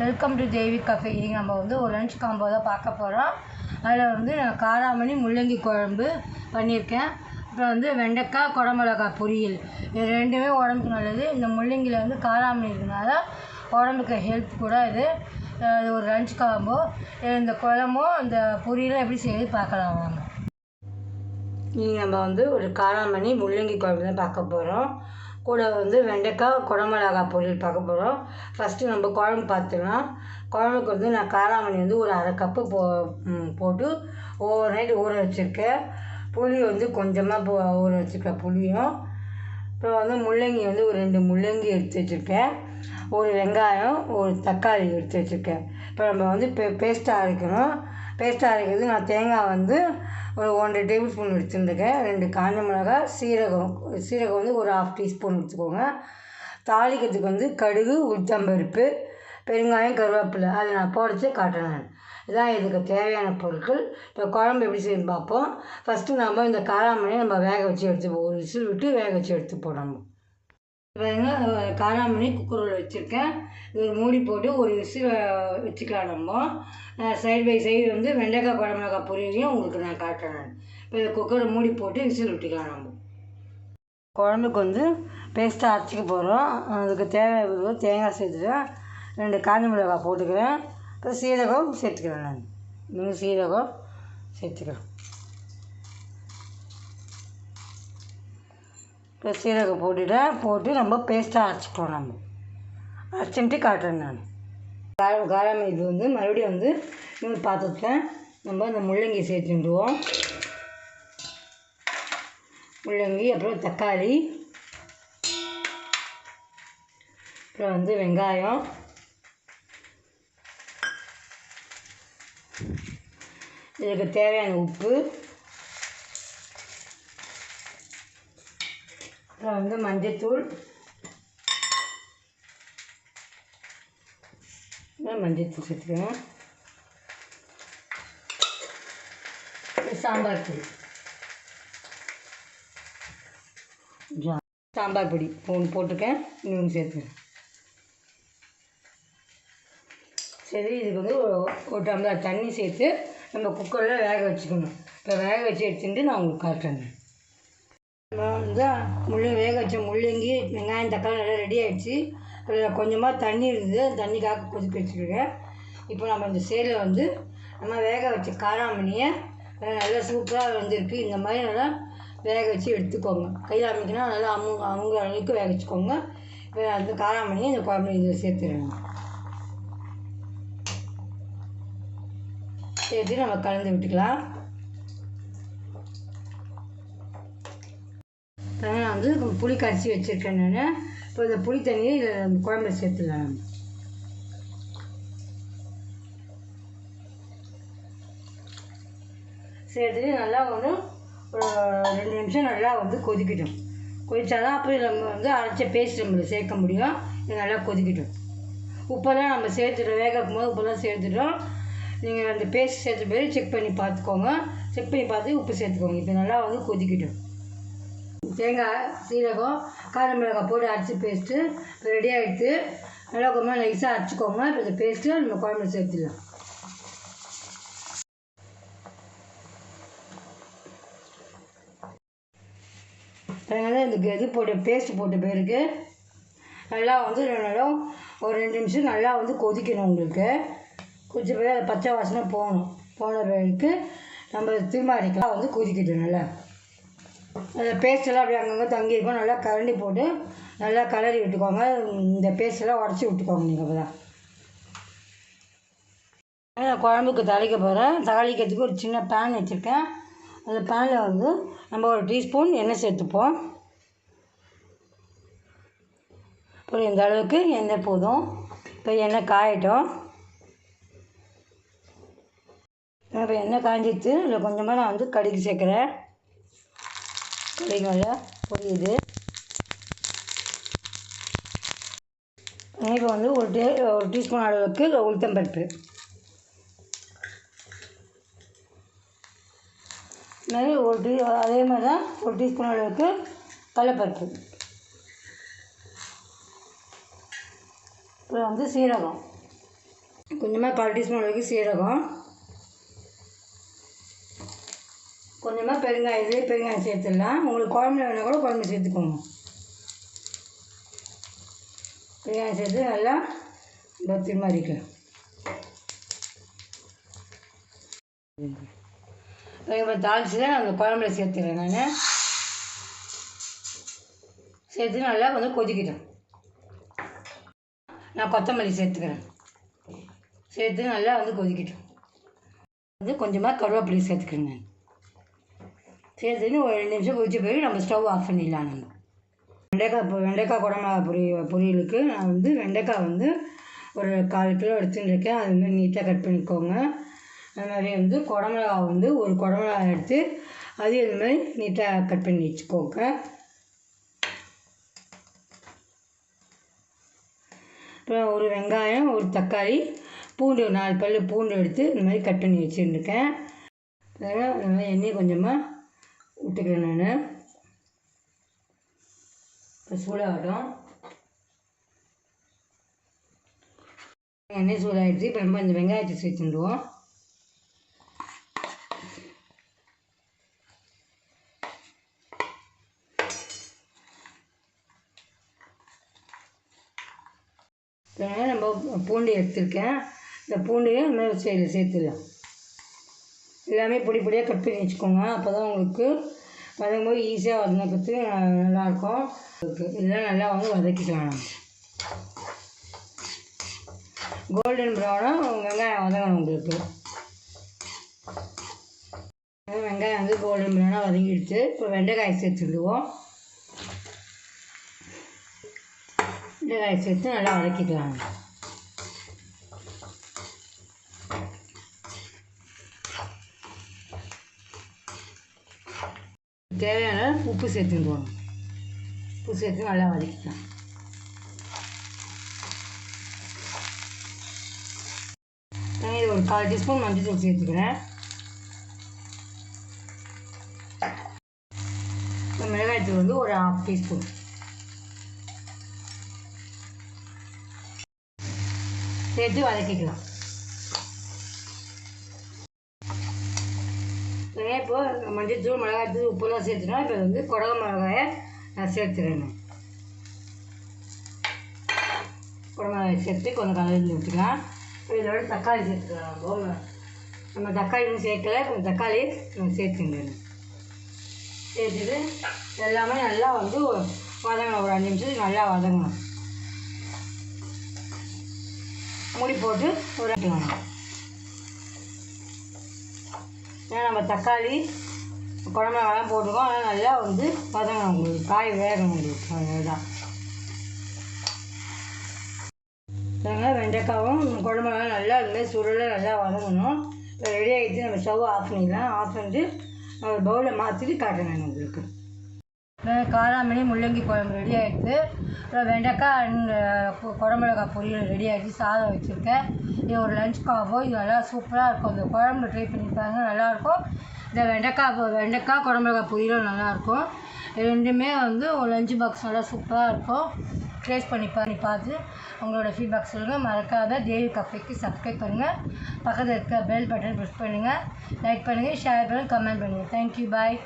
Welcome to Devi cafe இன்னைக்கு நம்ம வந்து ஒரு லஞ்ச் காம்போ தான் பார்க்க போகிறோம் அதில் வந்து நான் காராமணி முள்ளங்கி குழம்பு பண்ணியிருக்கேன். அப்புறம் வந்து வெண்டைக்காய் குடமிளகாய் பொரியல். இது ரெண்டுமே உடம்புக்கு நல்லது. இந்த முள்ளங்கியில் வந்து காராமணி இருக்கனால உடம்புக்கு ஹெல்ப் கூட இது. இது ஒரு லஞ்ச் காம்போ இந்த குழம்பும் இந்த பொரியலும் எப்படி செய்யுது பார்க்கலாம் வாங்க. இன்றைக்கி நம்ம வந்து ஒரு காராமணி முள்ளங்கி குழம்பு தான் பார்க்க போகிறோம் கூட வந்து வெண்டைக்காய் குடமிளகாய் பொரியல் பார்க்க போகிறோம் ஃபஸ்ட்டு நம்ம குழம்பு பார்த்துக்கலாம் குழம்புக்கு வந்து நான் காராமணி வந்து ஒரு அரை கப்பு போ போட்டு ஓவர் நைட் ஊற வச்சுருக்கேன். புளி வந்து கொஞ்சமாக போ ஊற வச்சுருக்கேன் புளியும். அப்புறம் வந்து முள்ளங்கி வந்து ஒரு ரெண்டு முள்ளங்கி எடுத்து வச்சுருக்கேன். ஒரு வெங்காயம் ஒரு தக்காளி எடுத்து வச்சுருக்கேன். இப்போ நம்ம வந்து பே பேஸ்ட்டாக அரைக்கணும். பேஸ்ட்டாக அரைக்கிறது நான் தேங்காய் வந்து ஒரு ஒன்றரை டேபிள் ஸ்பூன் எடுத்துருக்கேன் ரெண்டு காஞ்ச மிளகாய் சீரகம். சீரகம் வந்து ஒரு ஹாஃப் டீஸ்பூன் எடுத்துக்கோங்க. தாளிக்கிறதுக்கு வந்து கடுகு உளுத்தம்பருப்பு பெருங்காயம் கருவேப்பிலை. அதை நான் போடச்சு காட்டுறேன் நான். இதான் இதுக்கு தேவையான பொருட்கள். இப்போ குழம்பு எப்படி செய்யணும் பார்ப்போம். ஃபஸ்ட்டு நம்ம இந்த காராமணியை நம்ம வேக வச்சு எடுத்து ஒரு விசில் விட்டு வேக வச்சு எடுத்து போடணும். பாருங்க காராமணி குக்கரில் வச்சுருக்கேன். இது ஒரு மூடி போட்டு ஒரு விசில் வச்சுக்கலாம் நம்ம. சைடு பை சைடு வந்து வெண்டைக்காய் குழம்புக்காய் பொரியலையும் உங்களுக்கு நான் காட்டுறேன் நான். இப்போ இதை குக்கரை மூடி போட்டு விசில் விட்டுக்கலாம் நம்ம. குழம்புக்கு வந்து பேஸ்ட்டாக அரைச்சிக்க போகிறோம் அதுக்கு தேவை தேங்காய் சேர்த்துட்டேன். ரெண்டு காஞ்ச மிளகாய் போட்டுக்கிறேன். அப்புறம் சீரகம் சேர்த்துக்கிறேன் நான். இன்னும் சீரகம் சேர்த்துக்கிறேன். இப்போ சீரகம் போட்டுட்டேன் போட்டு நம்ம பேஸ்ட்டாக அரைச்சிக்கிறோம் நம்ம. அரைச்சிட்டு காட்டுறேன் நான். காரம் காரம் இது வந்து மறுபடியும் வந்து இன்னொரு பாத்திரத்தில் நம்ம இந்த முள்ளங்கி சேர்த்துடுவோம் முள்ளங்கி அப்புறம் தக்காளி அப்புறம் வந்து வெங்காயம். இதுக்கு தேவையான உப்பு அப்புறம் வந்து மஞ்சத்தூள். மஞ்சத்தூள் சேர்த்துக்கிறேன் சாம்பார் பொடி. ஜா- சாம்பார் பொடி. ஒன்று போட்டிருக்கேன் இன்னொன்று சேர்த்துக்கிறேன் சரி இதுக்கு வந்து ஒரு- டம்ளர் தண்ணி சேர்த்து நம்ம குக்கரில் வேக வச்சுக்கணும். இப்போ வேக வச்சு எடுத்துட்டு நான் உங்களுக்கு காட்டுறேன் வந்து முள்ளி வேக வச்ச முள்ளங்கி வெங்காயம் தக்காளி நல்லா ரெடி ஆகிடுச்சு அதில் கொஞ்சமாக தண்ணி இருந்தது. தண்ணிக்காக கொதிக்க வச்சுருக்கேன் இப்போ நம்ம இந்த சேரில் வந்து நம்ம வேக வச்ச காராமணியை நல்லா சூப்பராக வந்திருக்கு. இந்த மாதிரி நல்லா வேக வச்சு எடுத்துக்கோங்க. கையில் அமைக்கினா நல்லா அமு அவங்க அளவுக்கு வேக வச்சுக்கோங்க. இப்போ அந்த காராமணியை இந்த குழம்பு இதில் சேர்த்துடுங்க சேர்த்து நம்ம கலந்து விட்டுக்கலாம். தனியாக நான் வந்து புளி கரைச்சி வச்சுருக்கேன் நான். இப்போ இந்த புளி தண்ணியை இதில் குழம்புல சேர்த்துடலாம் நம்ம. சேர்த்துட்டு நல்லா வந்து ஒரு ரெண்டு நிமிஷம் நல்லா வந்து கொதிக்கட்டும். கொதித்தாதான் அப்புறம் நம்ம வந்து அரைச்ச பேஸ்ட் நம்ம சேர்க்க முடியும். இது நல்லா கொதிக்கட்டும். உப்பெல்லாம் நம்ம சேர்த்துட்டோம். வேக போது உப்பெல்லாம் சேர்த்துட்டோம். நீங்கள் அந்த பேஸ்ட் சேர்த்த போய் செக் பண்ணி பார்த்துக்கோங்க. செக் பண்ணி பார்த்து உப்பு சேர்த்துக்கோங்க. இப்போ நல்லா வந்து கொதிக்கட்டும். தேங்காய் சீரகம் கார மிளகாய் போட்டு அரைச்சி பேஸ்ட்டு இப்போ ரெடி ஆகிடுது நல்லா கொஞ்சம் நைஸாக அரைச்சிக்கோங்க. இப்போ இந்த பேஸ்ட்டு நம்ம குழம்புல சேர்த்துடலாம். அதனால் இந்த இது போட்டு பேஸ்ட் போட்ட பிறகு நல்லா வந்து நல்லா ஒரு ரெண்டு நிமிஷம் நல்லா வந்து கொதிக்கணும் உங்களுக்கு. கொஞ்சம் பேர் பச்சை வாசனை போகணும். போன பிறகு நம்ம திரும்ப அரைக்கலாம். வந்து கொதிக்கட்டும் நல்லா. அதில் பேஸ்ட்டெல்லாம் அப்படியே அங்கங்கே தங்கியிருக்கும். நல்லா கரண்டி போட்டு நல்லா கலரி விட்டுக்கோங்க. இந்த பேஸ்டெல்லாம் உடச்சி விட்டுக்கோங்க நீங்கள் அப்போ தான். நான் குழம்புக்கு தாளிக்க போகிறேன். தாளிக்கிறதுக்கு ஒரு சின்ன பேன் வச்சுருக்கேன். அந்த பேனில் வந்து நம்ம ஒரு டீஸ்பூன் எண்ணெய் சேர்த்துப்போம். இப்போ இந்த அளவுக்கு எண்ணெய் போதும். இப்போ எண்ணெய் காயட்டும். இப்போ எண்ணெய் காய்ஞ்சிட்டு இதில் கொஞ்சமாக நான் வந்து கடுகு சேர்க்குறேன். கடுகு புரியுது. இப்போ வந்து ஒரு டே ஒரு டீஸ்பூன் அளவுக்கு உளுத்தம்பருப்பு. மாதிரி ஒரு டீ அதே மாதிரி தான் ஒரு டீஸ்பூன் அளவுக்கு கடலப்பருப்பு. அப்புறம் வந்து சீரகம். கொஞ்சமாக கால் டீஸ்பூன் அளவுக்கு சீரகம். கொஞ்சமாக பெருங்காயம் இதுலேயே பெருங்காயம் சேர்த்துடலாம். உங்களுக்கு குழம்புல வேணால் கூட குழம்பு சேர்த்துக்கோங்க. பெருங்காயம் சேர்த்து நல்லா பத்தி மாதிரிக்கலாம் இப்போ தாளிச்சு தான் அந்த குழம்புல சேர்த்துக்கிறேன் நான். சேர்த்து நல்லா வந்து கொதிக்கிட்டேன் நான் கொத்தமல்லி சேர்த்துக்கிறேன். சேர்த்து நல்லா வந்து கொதிக்கிட்டேன் வந்து கொஞ்சமாக கருவேப்பிலை சேர்த்துக்கிறேன் நான். சேர்த்துன்னு ஒரு ரெண்டு நிமிஷம் கொதிச்ச போய் நம்ம ஸ்டவ் ஆஃப் பண்ணிடலாம் நம்ம. வெண்டைக்காய் இப்போ வெண்டைக்காய் குடமிளகா பொரி பொரியலுக்கு நான் வந்து வெண்டைக்காய் வந்து ஒரு கால் கிலோ எடுத்துன்னு இருக்கேன். அது மாதிரி நீட்டாக கட் பண்ணிக்கோங்க. அது மாதிரி வந்து குடமிளகா வந்து ஒரு குடமிளகா எடுத்து அதையும் இந்த மாதிரி நீட்டாக கட் பண்ணி வச்சுக்கோங்க. அப்புறம் ஒரு வெங்காயம் ஒரு தக்காளி பூண்டு நாலு பல் பூண்டு எடுத்து இந்த மாதிரி கட் பண்ணி வச்சுருக்கேன் அதனால் இந்த மாதிரி எண்ணெய் கொஞ்சமாக விட்டுக்கிறேன் நான் இப்போ சூடாகட்டும். எண்ணெய் சூடாகிடுச்சு இப்போ நம்ம இந்த வெங்காயத்தை சேர்த்துடுவோம் நம்ம பூண்டு எடுத்திருக்கேன். இந்த பூண்டையும் இந்த சைடில் சேர்த்துடலாம். எல்லாமே பொடி பொடியாக கட் பண்ணி வச்சுக்கோங்க. அப்போ தான் உங்களுக்கு வதங்கும்போது ஈஸியாக வதங்கிறதுக்கு நல்லாயிருக்கும். இதெல்லாம் நல்லா வந்து வதக்கிக்கலாம். நம்ம கோல்டன் ப்ரௌனாக வெங்காயம் வதங்கணும் உங்களுக்கு. வெங்காயம் வந்து கோல்டன் ப்ரௌனாக வதங்கிடுச்சு. இப்போ வெண்டைக்காய் சேர்த்துடுவோம் வெண்டைக்காய் சேர்த்து நல்லா வதக்கிக்கலாம். தேவையான உப்பு சேர்த்துக்கணும் உப்பு சேர்த்து நல்லா வதக்கிக்கலாம். நான் இது ஒரு கால் டீஸ்பூன் மஞ்சள் தூள் சேர்த்துக்கிறேன். மிளகாய்த்தூள் வந்து ஒரு ஹாஃப் டீஸ்பூன். சேர்த்து வதக்கிக்கலாம். இப்போ மஞ்சள் தூள் மிளகாய்த்தூள் உப்புலாம் சேர்த்துனா இப்போ வந்து குடக மிளகாயை நான் சேர்த்துறேன் குடக மிளகாய் சேர்த்து கொஞ்சம் கலந்து விட்டுக்கலாம் இதோட தக்காளி சேர்த்துக்கலாம். நம்ம நம்ம தக்காளி இன்னும் சேர்க்கல. கொஞ்சம் தக்காளி சேர்த்துங்க. சேர்த்துட்டு எல்லாமே நல்லா வந்து வதங்கணும். ஒரு அஞ்சு நிமிஷத்துக்கு நல்லா வதங்கணும். மூடி போட்டு ஒரு ஏன்னா நம்ம தக்காளி குழம்பு குழம்புலாம் போட்டிருக்கோம். அதனால் நல்லா வந்து பதங்கணும் உங்களுக்கு. காய் வேகணும் உங்களுக்கு. அதுதான் அதனால் வெண்டைக்காவும் குழம்புலாம் நல்லா அதுமாதிரி சுருளில் நல்லா வதங்கணும். இப்போ ரெடி ஆகிடுச்சு நம்ம ஸ்டவ் ஆஃப் பண்ணிடலாம். ஆஃப் பண்ணிட்டு பவுலை பவுலில் மாற்றிட்டு காட்டுறேன் உங்களுக்கு. காராமணி முள்ளங்கி குழம்பு ரெடி ஆகிடுது அப்புறம் வெண்டைக்காய் குடமிளகா பொரியல் ரெடி ஆகிடுச்சு சாதம் வச்சுருக்கேன். இது ஒரு லஞ்ச் காம்போ இது நல்லா சூப்பராக இருக்கும். இந்த குழம்பு ட்ரை பண்ணி பாருங்கள் நல்லாயிருக்கும் இந்த வெண்டைக்காய் வெண்டைக்காய் குடமிளகா பொரியலும் நல்லாயிருக்கும் ரெண்டுமே வந்து ஒரு லஞ்ச் பாக்ஸ் நல்லா சூப்பராக இருக்கும். டேஸ்ட் பண்ணி பண்ணி பார்த்து உங்களோட ஃபீட்பேக் சொல்லுங்கள் மறக்காத தேவி கஃபேக்கு சப்ஸ்கிரைப் பண்ணுங்கள் பக்கத்தில் இருக்க பெல் பட்டன் ப்ரெஸ் பண்ணுங்கள் லைக் பண்ணுங்கள் ஷேர் பண்ணுங்கள் கமெண்ட் பண்ணுங்கள் தேங்க்யூ பாய்